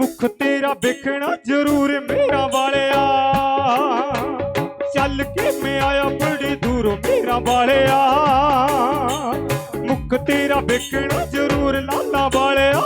ਮੁਖ ਤੇਰਾ ਵੇਖਣਾ ਜ਼ਰੂਰ ਮੇਰਾ ਵਾਲਿਆ। ਚੱਲ ਕੇ ਮੈਂ ਆਇਆ ਬੜੀ ਦੂਰੋਂ ਮੇਰਾ ਵਾਲਿਆ। ਮੁਖ ਤੇਰਾ ਵੇਖਣਾ ਜ਼ਰੂਰ ਲਾਲਾ ਵਾਲਿਆ।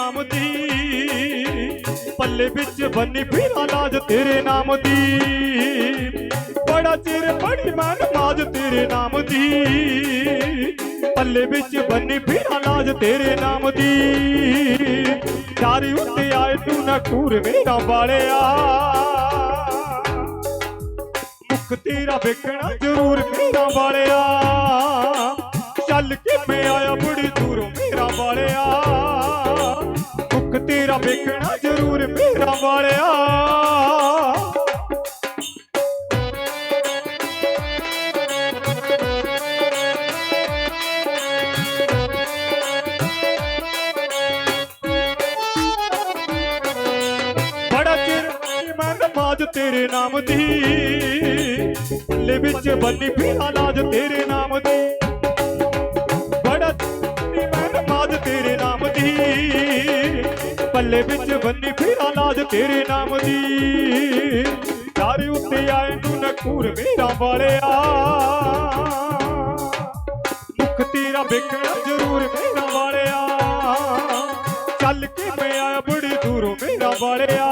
ਨਾਮ ਦੀ ਪੱਲੇ ਵਿੱਚ ਬੰਨੀ ਫਿਰਾਂ ਲਾਜ ਤੇਰੇ ਨਾਮ ਦੀ ਬੜਾ ਚਿਰ ਪੜੀ ਮਨ ਮਾਜ ਤੇਰੇ ਨਾਮ ਦੀ ਪੱਲੇ ਵਿੱਚ ਬੰਨੀ ਫਿਰਾਂ ਲਾਜ ਤੇਰੇ ਨਾਮ ਦੀ ਚਾਰੀ ਉੱਤੇ ਆਏ ਤੂੰ ਨਾ ਕੂਰ ਮੇਰਾ ਵਾਲਿਆ ਮੁਖ ਤੇਰਾ ਵੇਖਣਾ ਜ਼ਰੂਰ ਮੇਰਾ ਵਾਲਿਆ ਚੱਲ ਕੇ ਮੈਂ ਆਇਆ ਬੜੀ ਦੂਰੋਂ ਮੇਰਾ ਵਾਲਿਆ ਮੁਖ ਵੇਖਣਾ ਜ਼ਰੂਰ ਮੇਰਾ ਵਾਲਿਆ। ਬੜਾ ਚਿਰ ਮੈਂ ਤੇਰੇ ਨਾਮ ਦੀ ਪੱਲੇ ਵਿੱਚ ਬੰਨੀ ਫਿਰਾਂ ਲਾਜ ਤੇਰੇ ਨਾਮ ਦੀ। ਪੱਲੇ ਵਿੱਚ ਬੰਨੀ ਫਿਰਾਂ ਲਾਜ ਤੇਰੇ ਨਾਮ ਦੀ। ਚਾਰੇ ਉੱਤੇ ਆਏ ਨੂੰ ਨਕੂਰ ਮੇਰਾ ਵਾਲਿਆ। ਮੁਖ ਤੇਰਾ ਵੇਖਣਾ ਜ਼ਰੂਰ ਮੇਰਾ ਵਾਲਿਆ। ਚੱਲ ਕੇ ਮੈਂ ਆਇਆ ਬੜੀ ਦੂਰੋਂ ਮੇਰਾ ਵਾਲਿਆ।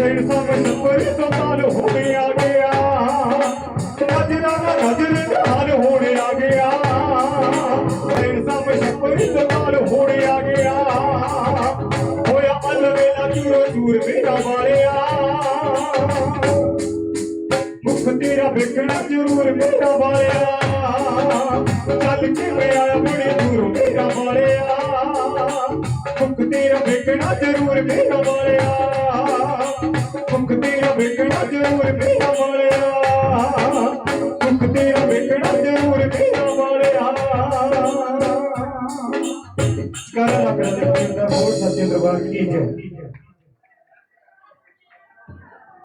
सेठ सब शंबर संभाल होने आ गया मजरा ना मजर ढाल होने आ गया सेठ सब शंबर संभाल होने आ गया होया अलवेला चूरो चूर मेरा मारिया मुख तेरा बिकना ज़रूर मेरा मारिया चल के मैं आया बड़े दूर मेरा मारिया मुख तेरा बिकना ज़रूर मेरा मारिया। बिकना ज़रूर मेरा बाड़िया दुख तेरा बिकना ज़रूर मेरा बाड़िया कर लग रहा सत्य दरबार की जय